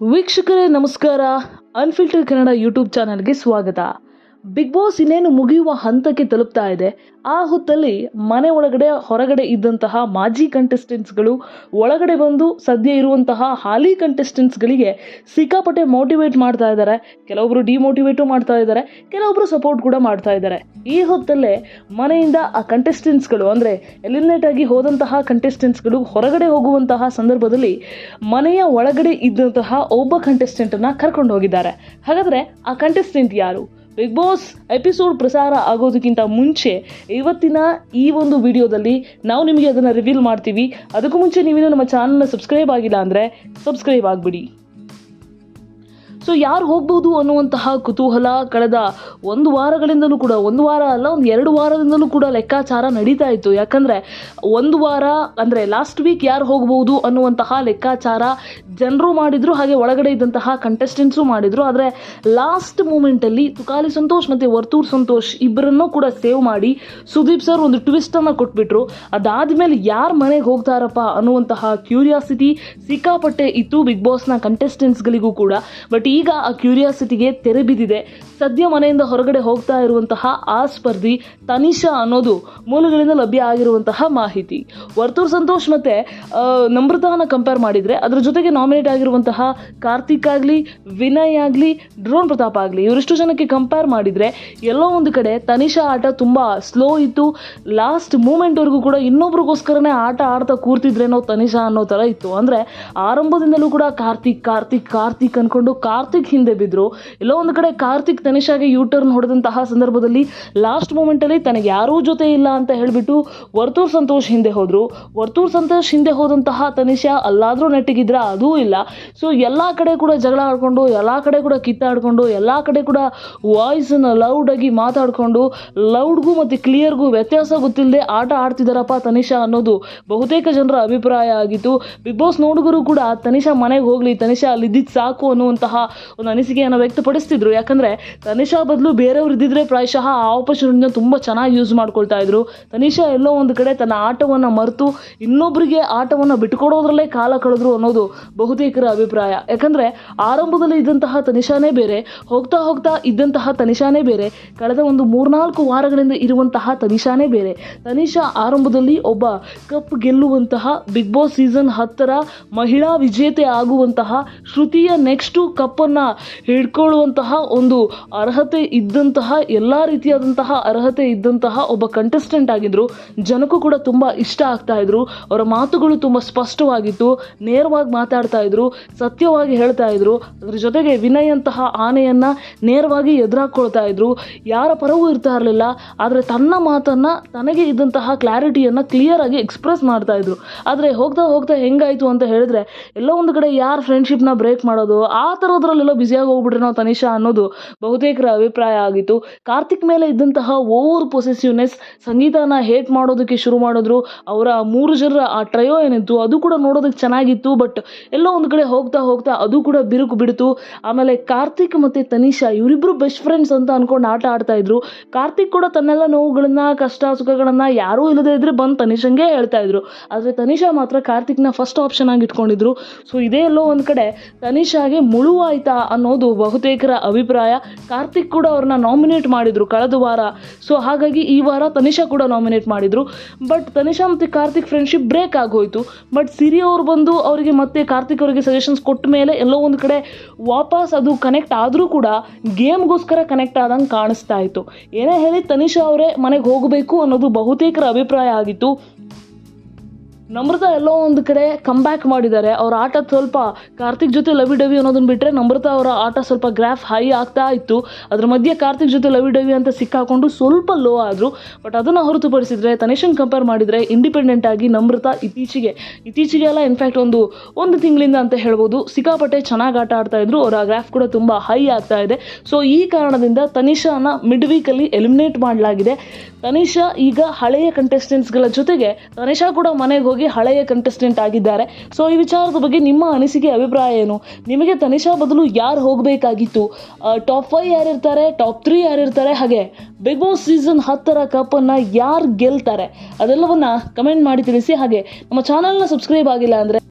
ವೀಕ್ಷಕರೇ ನಮಸ್ಕಾರ. ಅನ್ಫಿಲ್ಟರ್ ಕನ್ನಡ ಯೂಟ್ಯೂಬ್ ಚಾನಲ್ಗೆ ಸ್ವಾಗತ. ಬಿಗ್ ಬಾಸ್ ಇನ್ನೇನು ಮುಗಿಯುವ ಹಂತಕ್ಕೆ ತಲುಪ್ತಾ ಇದೆ. ಆ ಹೊತ್ತಲ್ಲಿ ಮನೆ ಒಳಗಡೆ, ಹೊರಗಡೆ ಇದ್ದಂತಹ ಮಾಜಿ ಕಂಟೆಸ್ಟೆಂಟ್ಸ್ಗಳು ಒಳಗಡೆ ಬಂದು ಸದ್ಯ ಇರುವಂತಹ ಹಾಲಿ ಕಂಟೆಸ್ಟೆಂಟ್ಸ್ಗಳಿಗೆ ಸಿಕ್ಕಾಪಟ್ಟೆ ಮೋಟಿವೇಟ್ ಮಾಡ್ತಾ ಇದ್ದಾರೆ. ಕೆಲವೊಬ್ರು ಡಿಮೋಟಿವೇಟು ಮಾಡ್ತಾ ಇದ್ದಾರೆ, ಕೆಲವೊಬ್ರು ಸಪೋರ್ಟ್ ಕೂಡ ಮಾಡ್ತಾ ಇದ್ದಾರೆ. ಈ ಹೊತ್ತಲ್ಲೇ ಮನೆಯಿಂದ ಆ ಕಂಟೆಸ್ಟೆಂಟ್ಸ್ಗಳು ಅಂದರೆ ಎಲಿಮಿನೇಟ್ ಆಗಿ ಹೋದಂತಹ ಕಂಟೆಸ್ಟೆಂಟ್ಸ್ಗಳು ಹೊರಗಡೆ ಹೋಗುವಂತಹ ಸಂದರ್ಭದಲ್ಲಿ ಮನೆಯ ಒಳಗಡೆ ಇದ್ದಂತಹ ಒಬ್ಬ ಕಂಟೆಸ್ಟೆಂಟನ್ನು ಕರ್ಕೊಂಡು ಹೋಗಿದ್ದಾರೆ. ಹಾಗಾದರೆ ಆ ಕಂಟೆಸ್ಟೆಂಟ್ ಯಾರು? ಬಿಗ್ ಬಾಸ್ ಎಪಿಸೋಡ್ ಪ್ರಸಾರ ಆಗೋದಕ್ಕಿಂತ ಮುಂಚೆ ಇವತ್ತಿನ ಈ ಒಂದು ವಿಡಿಯೋದಲ್ಲಿ ನಾವು ನಿಮಗೆ ಅದನ್ನು ರಿವೀಲ್ ಮಾಡ್ತೀವಿ. ಅದಕ್ಕೂ ಮುಂಚೆ ನೀವೇನು ನಮ್ಮ ಚಾನಲ್ನ ಸಬ್ಸ್ಕ್ರೈಬ್ ಆಗಿಲ್ಲ ಅಂದರೆ ಸಬ್ಸ್ಕ್ರೈಬ್ ಆಗಿಬಿಡಿ. ಸೊ ಯಾರು ಹೋಗ್ಬೋದು ಅನ್ನುವಂತಹ ಕುತೂಹಲ ಕಳೆದ ಒಂದು ವಾರಗಳಿಂದಲೂ ಕೂಡ, ಒಂದು ವಾರ ಅಲ್ಲ, ಒಂದು ಎರಡು ವಾರದಿಂದಲೂ ಕೂಡ ಲೆಕ್ಕಾಚಾರ ನಡೀತಾ ಇತ್ತು. ಯಾಕಂದರೆ ಒಂದು ವಾರ ಅಂದರೆ ಲಾಸ್ಟ್ ವೀಕ್ ಯಾರು ಹೋಗ್ಬೋದು ಅನ್ನುವಂತಹ ಲೆಕ್ಕಾಚಾರ ಜನರು ಮಾಡಿದರು, ಹಾಗೆ ಒಳಗಡೆ ಇದ್ದಂತಹ ಕಂಟೆಸ್ಟೆಂಟ್ಸು ಮಾಡಿದರು. ಆದರೆ ಲಾಸ್ಟ್ ಮೂಮೆಂಟಲ್ಲಿ ತುಕಾಲಿ ಸಂತೋಷ್ ಮತ್ತು ವರ್ತೂರ್ ಸಂತೋಷ್ ಇಬ್ಬರನ್ನೂ ಕೂಡ ಸೇವ್ ಮಾಡಿ ಸುದೀಪ್ ಸರ್ ಒಂದು ಟ್ವಿಸ್ಟನ್ನು ಕೊಟ್ಬಿಟ್ರು. ಅದಾದಮೇಲೆ ಯಾರು ಮನೆಗೆ ಹೋಗ್ತಾರಪ್ಪ ಅನ್ನುವಂತಹ ಕ್ಯೂರಿಯಾಸಿಟಿ ಸಿಕ್ಕಾಪಟ್ಟೆ ಇತ್ತು ಬಿಗ್ ಬಾಸ್ನ ಕಂಟೆಸ್ಟೆಂಟ್ಸ್ಗಳಿಗೂ ಕೂಡ. ಬಟ್ ಈಗ ಆ ಕ್ಯೂರಿಯಾಸಿಟಿಗೆ ತೆರೆ ಬಿದ್ದಿದೆ. ಸದ್ಯ ಮನೆಯಿಂದ ಹೊರಗಡೆ ಹೋಗ್ತಾ ಇರುವಂತಹ ಆ ಸ್ಪರ್ಧಿ ತನಿಷಾ ಅನ್ನೋದು ಮೂಲಗಳಿಂದ ಲಭ್ಯ ಆಗಿರುವಂತಹ ಮಾಹಿತಿ. ವರ್ತೂರ್ ಸಂತೋಷ್ ಮತ್ತೆ ನಮ್ರತಾನ ಕಂಪೇರ್ ಮಾಡಿದರೆ ಅದರ ಜೊತೆಗೆ ನಾಮಿನೇಟ್ ಆಗಿರುವಂತಹ ಕಾರ್ತಿಕ್ ಆಗಲಿ, ವಿನಯ್ ಆಗಲಿ, ಡ್ರೋನ್ ಪ್ರತಾಪ್ ಆಗಲಿ, ಇವರಿಷ್ಟು ಜನಕ್ಕೆ ಕಂಪೇರ್ ಮಾಡಿದರೆ ಎಲ್ಲೋ ಒಂದು ಕಡೆ ತನಿಷಾ ಆಟ ತುಂಬ ಸ್ಲೋ ಇತ್ತು. ಲಾಸ್ಟ್ ಮೂಮೆಂಟ್ವರೆಗೂ ಕೂಡ ಇನ್ನೊಬ್ರಿಗೋಸ್ಕರನೇ ಆಟ ಆಡ್ತಾ ಕೂರ್ತಿದ್ರೇನೋ ತನಿಷಾ ಅನ್ನೋ ಥರ ಇತ್ತು. ಅಂದರೆ ಆರಂಭದಿಂದಲೂ ಕೂಡ ಕಾರ್ತಿಕ್ ಕಾರ್ತಿಕ್ ಕಾರ್ತಿಕ್ ಅನ್ಕೊಂಡು ಕಾರ್ತಿಕ್ ಹಿಂದೆ ಬಿದ್ದರು ಎಲ್ಲೋ ಒಂದು ಕಡೆ ಕಾರ್ತಿಕ್ ತನಿಷಾಗೆ ಯೂ ಟರ್ನ್ ಹೊಡೆದಂತಹ ಸಂದರ್ಭದಲ್ಲಿ ಲಾಸ್ಟ್ ಮೂಮೆಂಟಲ್ಲಿ ತನಗೆ ಯಾರೂ ಜೊತೆ ಇಲ್ಲ ಅಂತ ಹೇಳಿಬಿಟ್ಟು ವರ್ತೂರ್ ಸಂತೋಷ್ ಹಿಂದೆ ಹೋದರು. ವರ್ತೂರ್ ಸಂತೋಷ್ ಹಿಂದೆ ಹೋದಂತಹ ತನಿಷಾ ಅಲ್ಲಾದರೂ ನೆಟ್ಟಿಗಿದ್ರ, ಅದೂ ಇಲ್ಲ. ಸೊ ಎಲ್ಲ ಕಡೆ ಕೂಡ ಜಗಳ ಆಡ್ಕೊಂಡು, ಎಲ್ಲ ಕಡೆ ಕೂಡ ಕಿತ್ತಾಡ್ಕೊಂಡು, ಎಲ್ಲ ಕಡೆ ಕೂಡ ವಾಯ್ಸನ್ನು ಲೌಡಾಗಿ ಮಾತಾಡಿಕೊಂಡು ಲೌಡ್ಗೂ ಮತ್ತು ಕ್ಲಿಯರ್ಗೂ ವ್ಯತ್ಯಾಸ ಗೊತ್ತಿಲ್ಲದೆ ಆಟ ಆಡ್ತಿದ್ದಾರಪ್ಪ ತನಿಷಾ ಅನ್ನೋದು ಬಹುತೇಕ ಜನರ ಅಭಿಪ್ರಾಯ ಆಗಿತ್ತು. ಬಿಗ್ ಬಾಸ್ ನೋಡುಗರು ಕೂಡ ತನಿಷಾ ಮನೆಗೆ ಹೋಗಲಿ, ತನಿಷಾ ಅಲ್ಲಿದ್ದಿದ್ದು ಸಾಕು ಅನ್ನುವಂತಹ ಒಂದು ಅನಿಸಿಕೆಯನ್ನು ವ್ಯಕ್ತಪಡಿಸ್ತಿದ್ರು. ಯಾಕಂದರೆ ತನಿಷಾ ಬದಲು ಬೇರೆಯವ್ರು ಇದ್ದಿದ್ರೆ ಪ್ರಾಯಶಃ ಆ ಆಪರ್ಚುನಿಟಿನ ತುಂಬ ಚೆನ್ನಾಗಿ ಯೂಸ್ ಮಾಡ್ಕೊಳ್ತಾ ಇದ್ರು. ತನಿಷಾ ಎಲ್ಲೋ ಒಂದು ಕಡೆ ತನ್ನ ಆಟವನ್ನು ಮರೆತು ಇನ್ನೊಬ್ಬರಿಗೆ ಆಟವನ್ನು ಬಿಟ್ಕೊಡೋದ್ರಲ್ಲೇ ಕಾಲ ಕಳೆದ್ರು ಅನ್ನೋದು ಬಹುತೇಕರ ಅಭಿಪ್ರಾಯ. ಯಾಕಂದರೆ ಆರಂಭದಲ್ಲಿ ಇದ್ದಂತಹ ತನಿಷಾನೇ ಬೇರೆ, ಹೋಗ್ತಾ ಹೋಗ್ತಾ ಇದ್ದಂತಹ ತನಿಷಾನೇ ಬೇರೆ, ಕಳೆದ ಒಂದು ಮೂರ್ನಾಲ್ಕು ವಾರಗಳಿಂದ ಇರುವಂತಹ ತನಿಷಾನೇ ಬೇರೆ. ತನಿಷಾ ಆರಂಭದಲ್ಲಿ ಒಬ್ಬ ಕಪ್ ಗೆಲ್ಲುವಂತಹ ಬಿಗ್ ಬಾಸ್ ಸೀಸನ್ ಹತ್ತರ ಮಹಿಳಾ ವಿಜೇತೆ ಆಗುವಂತಹ ಶ್ರುತಿಯ ನೆಕ್ಸ್ಟು ಕಪ್ಪನ್ನು ಹಿಡ್ಕೊಳ್ಳುವಂತಹ ಒಂದು ಅರ್ಹತೆ ಇದ್ದಂತಹ, ಎಲ್ಲ ರೀತಿಯಾದಂತಹ ಅರ್ಹತೆ ಇದ್ದಂತಹ ಒಬ್ಬ ಕಂಟೆಸ್ಟೆಂಟ್ ಆಗಿದ್ರು. ಜನಕ್ಕೂ ಕೂಡ ತುಂಬ ಇಷ್ಟ ಆಗ್ತಾ ಇದ್ರು. ಅವರ ಮಾತುಗಳು ತುಂಬ ಸ್ಪಷ್ಟವಾಗಿತ್ತು. ನೇರವಾಗಿ ಮಾತಾಡ್ತಾ ಇದ್ರು. ಸತ್ಯವಾಗಿ ಹೇಳ್ತಾ ಇದ್ರು. ಅದ್ರ ಜೊತೆಗೆ ವಿನಯಂತಹ ಆನೆಯನ್ನು ನೇರವಾಗಿ ಎದುರಾಕೊಳ್ತಾ ಇದ್ರು. ಯಾರ ಪರವೂ ಇರ್ತಾ ಇರಲಿಲ್ಲ. ಆದರೆ ತನ್ನ ಮಾತನ್ನು, ತನಗೆ ಇದ್ದಂತಹ ಕ್ಲಾರಿಟಿಯನ್ನು ಕ್ಲಿಯರ್ ಆಗಿ ಎಕ್ಸ್ಪ್ರೆಸ್ ಮಾಡ್ತಾ ಇದ್ರು. ಆದರೆ ಹೋಗ್ತಾ ಹೋಗ್ತಾ ಹೆಂಗಾಯಿತು ಅಂತ ಹೇಳಿದ್ರೆ, ಎಲ್ಲ ಒಂದು ಕಡೆ ಯಾರು ಫ್ರೆಂಡ್ಶಿಪ್ನ ಬ್ರೇಕ್ ಮಾಡೋದು, ಆ ಥರದ್ರಲ್ಲೆಲ್ಲ ಬ್ಯುಸಿಯಾಗಿ ಹೋಗ್ಬಿಟ್ರೆ ನಾವು ತನಿಷಾ ಅನ್ನೋದು ಬಹುತೇಕರ ಅಭಿಪ್ರಾಯ ಆಗಿತ್ತು. ಕಾರ್ತಿಕ್ ಮೇಲೆ ಇದ್ದಂತಹ ಓವರ್ ಪೊಸೆಸಿವ್ನೆಸ್, ಸಂಗೀತನ ಹೇಟ್ ಮಾಡೋದಕ್ಕೆ ಶುರು ಮಾಡಿದ್ರು, ಅವರ ಮೂರು ಜನರ ಆ ಟ್ರಯೋ ಏನಿತ್ತು, ಅದು ಕೂಡ ನೋಡೋದಕ್ಕೆ ಚೆನ್ನಾಗಿತ್ತು, ಬಟ್ ಎಲ್ಲೋ ಒಂದು ಕಡೆ ಹೋಗ್ತಾ ಹೋಗ್ತಾ ಅದು ಕೂಡ ಬಿರುಕು ಬಿಡ್ತು. ಆಮೇಲೆ ಕಾರ್ತಿಕ್ ಮತ್ತು ತನಿಷಾ ಇವರಿಬ್ಬರು ಬೆಸ್ಟ್ ಫ್ರೆಂಡ್ಸ್ ಅಂತ ಅನ್ಕೊಂಡು ಆಟ ಆಡ್ತಾ ಇದ್ರು. ಕಾರ್ತಿಕ್ ಕೂಡ ತನ್ನೆಲ್ಲ ನೋವುಗಳನ್ನ, ಕಷ್ಟ ಸುಖಗಳನ್ನ ಯಾರೂ ಇಲ್ಲದೆ ಇದ್ರೆ ಬಂದು ತನಿಷಂಗೆ ಹೇಳ್ತಾ ಇದ್ರು. ಆದರೆ ತನಿಷಾ ಮಾತ್ರ ಕಾರ್ತಿಕ್ನ ಫಸ್ಟ್ ಆಪ್ಷನ್ ಆಗಿ ಇಟ್ಕೊಂಡಿದ್ರು ಸೊ ಇದೇ ಎಲ್ಲೋ ಒಂದು ಕಡೆ ತನಿಷಾಗೆ ಮುಳುವಾಯ್ತಾ. ಅನ್ನೋದು ಬಹುತೇಕರ ಅಭಿಪ್ರಾಯ. ಕಾರ್ತಿಕ್ ಕೂಡ ಅವ್ರನ್ನ ನಾಮಿನೇಟ್ ಮಾಡಿದ್ರು ಕಳೆದ ವಾರ. ಸೊ ಹಾಗಾಗಿ ಈ ವಾರ ತನಿಷಾ ಕೂಡ ನಾಮಿನೇಟ್ ಮಾಡಿದ್ರು. ಬಟ್ ತನಿಷಾ ಮತ್ತು ಕಾರ್ತಿಕ್ ಫ್ರೆಂಡ್ಶಿಪ್ ಬ್ರೇಕ್ ಆಗೋಯ್ತು. ಬಟ್ ಸಿರಿ ಅವ್ರು ಬಂದು ಅವರಿಗೆ ಮತ್ತೆ ಕಾರ್ತಿಕ್ ಅವರಿಗೆ ಸಜೆಷನ್ಸ್ ಕೊಟ್ಟ ಮೇಲೆ ಎಲ್ಲೋ ಒಂದು ಕಡೆ ವಾಪಸ್ ಅದು ಕನೆಕ್ಟ್ ಆದರೂ ಕೂಡ ಗೇಮ್ಗೋಸ್ಕರ ಕನೆಕ್ಟ್ ಆದಂಗೆ ಕಾಣಿಸ್ತಾ ಇತ್ತು. ಏನೇ ಹೇಳಿ ತನಿಷಾ ಅವರೇ ಮನೆಗೆ ಹೋಗಬೇಕು ಅನ್ನೋದು ಬಹುತೇಕರ ಅಭಿಪ್ರಾಯ ಆಗಿತ್ತು. ನಮ್ರತಾ ಎಲ್ಲೋ ಒಂದು ಕಡೆ ಕಮ್ ಬ್ಯಾಕ್ ಮಾಡಿದ್ದಾರೆ. ಅವ್ರ ಆಟ ಸ್ವಲ್ಪ ಕಾರ್ತಿಕ್ ಜೊತೆ ಲವಿ ಡವಿ ಅನ್ನೋದನ್ನ ಬಿಟ್ಟರೆ ನಮ್ರತಾ ಅವರ ಆಟ ಸ್ವಲ್ಪ ಗ್ರಾಫ್ ಹೈ ಆಗ್ತಾ ಇತ್ತು. ಅದ್ರ ಮಧ್ಯೆ ಕಾರ್ತಿಕ್ ಜೊತೆ ಲವಿ ಡವಿ ಅಂತ ಸಿಕ್ಕಾಕೊಂಡು ಸ್ವಲ್ಪ ಲೋ ಆದರು. ಬಟ್ ಅದನ್ನು ಹೊರತುಪಡಿಸಿದ್ರೆ, ತನಿಷನ್ ಕಂಪೇರ್ ಮಾಡಿದರೆ ಇಂಡಿಪೆಂಡೆಂಟ್ ಆಗಿ ನಮ್ರತಾ ಇತ್ತೀಚೆಗೆ ಇತ್ತೀಚೆಗೆ ಎಲ್ಲ ಇನ್ಫ್ಯಾಕ್ಟ್ ಒಂದು ಒಂದು ತಿಂಗಳಿಂದ ಅಂತ ಹೇಳ್ಬೋದು. ಸಿಕ್ಕಾಪಟ್ಟೆ ಚೆನ್ನಾಗಿ ಆಟ ಆಡ್ತಾ ಇದ್ರು. ಅವರ ಗ್ರಾಫ್ ಕೂಡ ತುಂಬ ಹೈ ಆಗ್ತಾ ಇದೆ. ಸೊ ಈ ಕಾರಣದಿಂದ ತನಿಷಾನ ಮಿಡ್ ವೀಕಲ್ಲಿ ಎಲಿಮಿನೇಟ್ ಮಾಡಲಾಗಿದೆ. ತನಿಷಾ ಈಗ ಹಳೆಯ ಕಂಟೆಸ್ಟೆಂಟ್ಸ್ಗಳ ಜೊತೆಗೆ, ತನಿಷಾ ಕೂಡ ಮನೆಗೆ ಹೋಗಿ ಹಳೆಯ ಕಂಟೆಸ್ಟೆಂಟ್ ಆಗಿದ್ದಾರೆ. ಸೊ ಈ ವಿಚಾರದ ಬಗ್ಗೆ ನಿಮ್ಮ ಅನಿಸಿಕೆ, ಅಭಿಪ್ರಾಯ ಏನು? ನಿಮಗೆ ತನಿಷಾ ಬದಲು ಯಾರು ಹೋಗಬೇಕಾಗಿತ್ತು? ಟಾಪ್ ಫೈವ್ ಯಾರಿರ್ತಾರೆ ಟಾಪ್ ತ್ರೀ ಯಾರಿರ್ತಾರೆ ಹಾಗೆ ಬಿಗ್ ಬಾಸ್ ಸೀಸನ್ ಹತ್ತರ ಕಪ್ಪನ್ನು ಯಾರು ಗೆಲ್ತಾರೆ? ಅದೆಲ್ಲವನ್ನ ಕಮೆಂಟ್ ಮಾಡಿ ತಿಳಿಸಿ. ಹಾಗೆ, ನಮ್ಮ ಚಾನಲ್ನ ಸಬ್ಸ್ಕ್ರೈಬ್ ಆಗಿಲ್ಲ ಅಂದರೆ